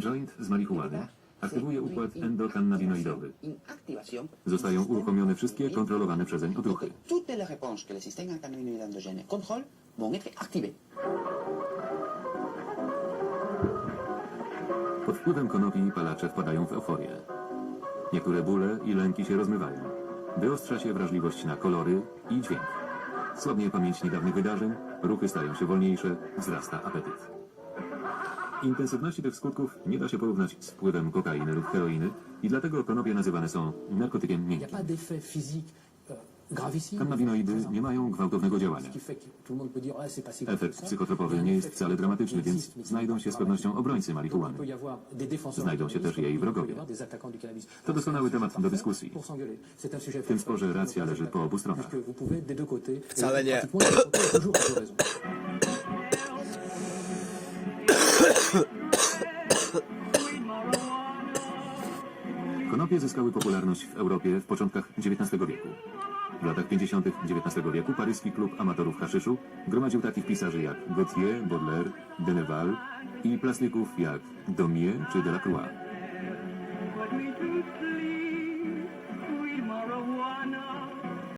Joint z marihuany aktywuje układ endokannabinoidowy. Zostają uruchomione wszystkie kontrolowane przezeń odruchy. Pod wpływem konopi palacze wpadają w euforię. Niektóre bóle i lęki się rozmywają. Wyostrza się wrażliwość na kolory i dźwięk. Słabnie pamięć niedawnych wydarzeń, ruchy stają się wolniejsze, wzrasta apetyt. Intensywności tych skutków nie da się porównać z wpływem kokainy lub heroiny i dlatego konopie nazywane są narkotykiem miękkim. gravissime. Kannabinoidy nie mają gwałtownego działania. Efekt psychotropowy nie jest wcale dramatyczny, więc znajdą się z pewnością obrońcy marihuany. Znajdą się też jej wrogowie. To doskonały temat do dyskusji. W tym sporze racja leży po obu stronach. Wcale nie. Konopie zyskały popularność w Europie w początkach XIX wieku. W latach 50. XIX wieku paryski klub amatorów haszyszu gromadził takich pisarzy jak Gautier, Baudelaire, Deneval i plastyków jak Daumier czy Delacroix.